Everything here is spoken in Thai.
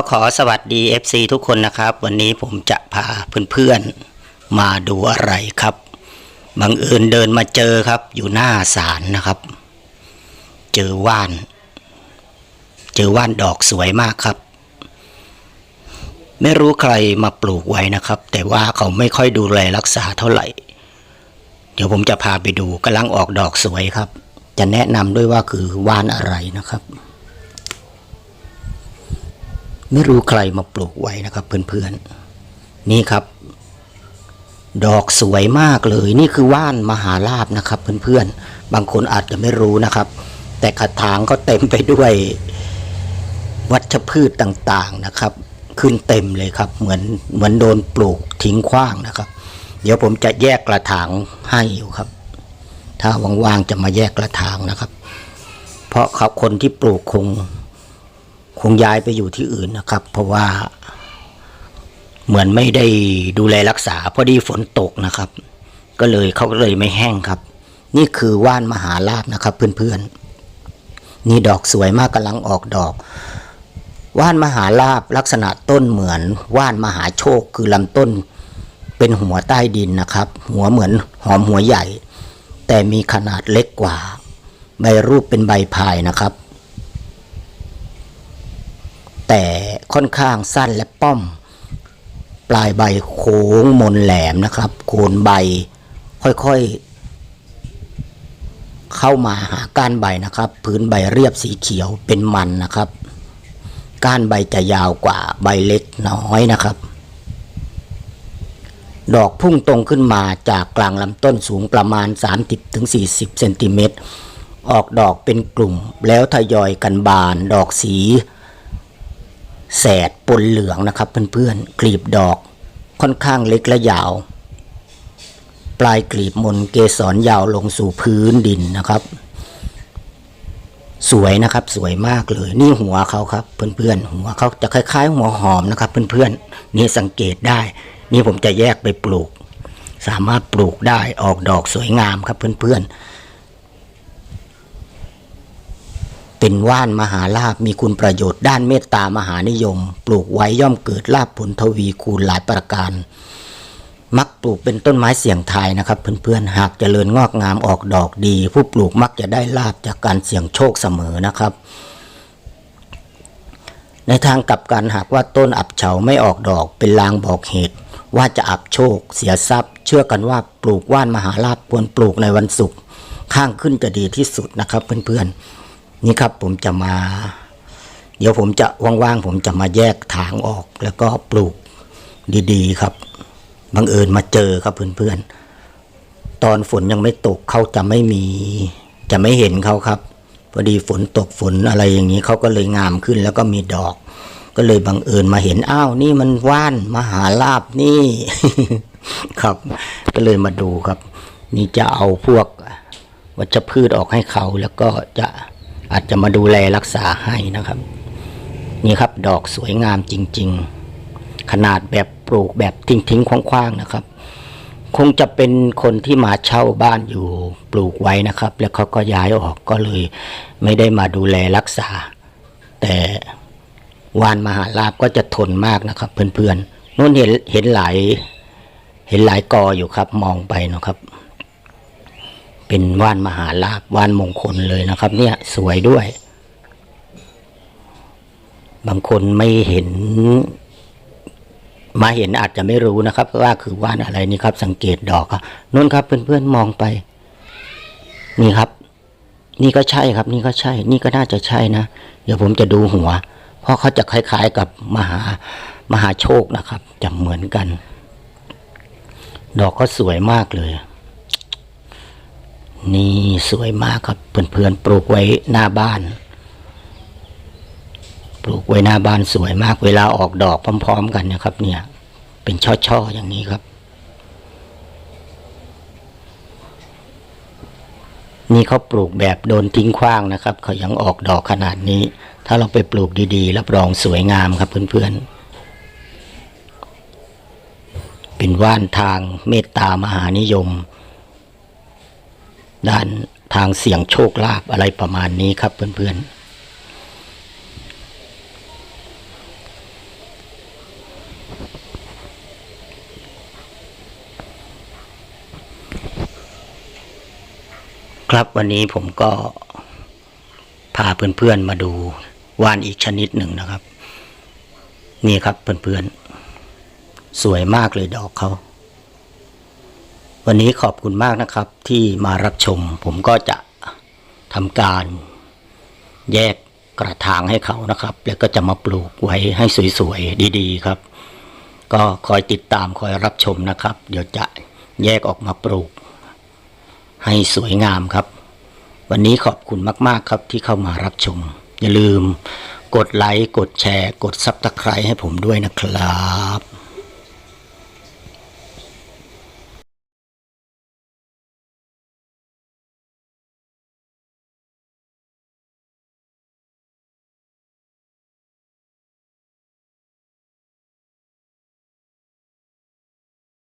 ก็ขอสวัสดี FC ทุกคนนะครับ วันนี้ผมจะพาเพื่อนๆมาดูอะไรครับบังเอิญเดินมาเจอครับ อยู่หน้าศาลนะครับ เจอว่าน เจอว่านดอกสวยมากครับ ไม่รู้ใครมาปลูกไว้นะครับ แต่ว่าเขาไม่ค่อยดูแลรักษาเท่าไหร่ เดี๋ยวผมจะพาไปดูกำลังออกดอกสวยครับ จะแนะนำด้วยว่าคือว่านอะไรนะครับ ไม่รู้ใครมาปลูกไว้นะครับ เพื่อนๆ นี่ครับ ดอกสวยมากเลย นี่คือว่านมหาลาบนะครับ เพื่อนๆ บางคนอาจจะไม่รู้นะครับ แต่กระถางก็เต็มไปด้วย วัชพืชต่างๆนะครับ ขึ้นเต็มเลยครับ เหมือนเหมือนโดนปลูกทิ้งขว้างนะครับ เดี๋ยวผมจะแยกกระถางให้อยู่ครับ ถ้าว่างๆจะมาแยกกระถางนะครับ เพราะครับคนที่ปลูกคง คงย้ายไปอยู่ที่อื่นนะครับ เพราะว่า เหมือนไม่ได้ดูแลรักษาพอดีฝนตกนะครับ ก็เลยเขาก็เลยไม่แห้งครับ นี่คือว่านมหาลาบนะครับ เพื่อนๆ นี่ดอกสวยมากกำลังออกดอก ว่านมหาลาบลักษณะต้นเหมือนว่านมหาโชคคือลำต้นเป็นหัวใต้ดินนะครับ หัวเหมือนหอมหัวใหญ่ แต่มีขนาดเล็กกว่า ใบรูปเป็นใบพายนะครับ แต่ค่อนข้างสั้นและป้อม ปลายใบโค้งมนแหลมนะครับ โคนใบค่อยๆ เข้ามาหาก้านใบนะครับ พื้นใบเรียบสีเขียวเป็นมันนะครับ ก้านใบจะยาวกว่าใบเล็กน้อยนะครับ ดอกพุ่งตรงขึ้นมาจากกลางลำต้นสูงประมาณ 30-40เซนติเมตรออกดอกเป็นกลุ่มแล้วทยอยกันบาน ดอกสี แสดปนเหลืองนะครับเพื่อนๆกลีบดอกค่อนข้างเล็กและยาว ปลายกลีบมนเกสรยาวลงสู่พื้นดินนะครับ สวยนะครับสวยมากเลยนี่หัวเขาครับ เพื่อนๆหัวเขาจะคล้าย ๆ หัวหอมนะครับ เพื่อนๆนี่สังเกตได้ นี่ผมจะแยกไปปลูก สามารถปลูกได้ออกดอกสวยงามครับเพื่อนๆ เป็นว่านมหาลาบมีคุณประโยชน์ด้านเมตตามหานิยม ปลูกไว้ย่อมเกิดลาบผลทวีคูณหลายประการ มักปลูกเป็นต้นไม้เสี่ยงทายนะครับ เพื่อนๆหากเจริญงอกงามออกดอกดี ผู้ปลูกมักจะได้ลาบจากการเสี่ยงโชคเสมอนะครับ ในทางกลับกันหากว่าต้นอับเฉาไม่ออกดอกเป็นลางบอกเหตุ ว่าจะอับโชค เสียทรัพย์ เชื่อกันว่าปลูกว่านมหาลาบควรปลูกในวันศุกร์ข้างขึ้นจะดีที่สุดนะครับ เพื่อนๆ นี่ครับผมจะมา เดี๋ยวผมจะว่างๆผมจะมาแยกถางออก แล้วก็ปลูกดีๆ ครับบังเอิญมาเจอครับเพื่อนๆตอนฝนยังไม่ตกเขาจะไม่มี จะไม่เห็นเขาครับพอดีฝนตกฝนอะไรอย่างนี้เขาก็เลยงามขึ้นแล้วก็มีดอก ก็เลยบังเอิญมาเห็นอ้าวนี่มันว่านมหาลาบนี่ ครับ ก็เลยมาดูครับ นี่จะเอาพวกวัชพืชออกให้เขาแล้วก็จะ อาจจะมาดูแลรักษาให้นะครับ นี่ครับดอกสวยงามจริง ๆ ขนาดแบบปลูกแบบทิ้งๆคว้างๆนะครับ คงจะเป็นคนที่มาเช่าบ้านอยู่ปลูกไว้นะครับ แล้วเขาก็ย้ายออกก็เลย ไม่ได้มาดูแลรักษา แต่วานมหาลาบก็จะทนมากนะครับ เพื่อนๆนู่นเห็นเห็นหลายเห็นหลายกออยู่ครับมองไปนะครับ เป็นว่านมหาลาบว่านมงคลเลยนะครับ เนี่ยสวยด้วย บางคนไม่เห็น มาเห็นอาจจะไม่รู้นะครับ ว่าคือว่านอะไรนี่ครับ สังเกตดอกครับนู่นครับเพื่อนๆมองไป นี่ครับ นี่ก็ใช่ครับ นี่ก็ใช่ นี่ก็น่าจะใช่นะเดี๋ยวผมจะดูหัว เพราะเขาจะคล้าย ๆ กับมหามหาโชคนะครับจะเหมือนกัน ดอกก็สวยมากเลย นี่สวยมากครับเพื่อนๆปลูกไว้หน้าบ้าน ปลูกไว้หน้าบ้านสวยมาก เวลาออกดอกพร้อม ๆ กันนะครับ เนี่ย เป็นช่อๆอย่างนี้ครับ นี่เขาปลูกแบบโดนทิ้งขว้างนะครับเขายังออกดอกขนาดนี้ ถ้าเราไปปลูกดีๆรับรองสวยงามครับเพื่อนๆเป็นว่านทางเมตตามหานิยม ด้านทางเสี่ยงโชคลาภอะไรประมาณนี้ครับเพื่อนๆครับวันนี้ผมก็พาเพื่อนๆมาดูว่านอีกชนิดหนึ่งนะครับ นี่ครับเพื่อนๆสวยมากเลยดอกเขา วันนี้ขอบคุณมากนะครับที่มารับชม ผมก็จะทำการแยกกระถางให้เขานะครับ แล้วก็จะมาปลูกไว้ให้สวยๆ ดีๆ ครับ ก็คอยติดตามคอยรับชมนะครับ เดี๋ยวจะแยกออกมาปลูก ให้สวยงามครับ วันนี้ขอบคุณมากๆครับที่เข้ามารับชม อย่าลืมกดไลค์ กดแชร์ กดซับสไครต์ให้ผมด้วยนะครับ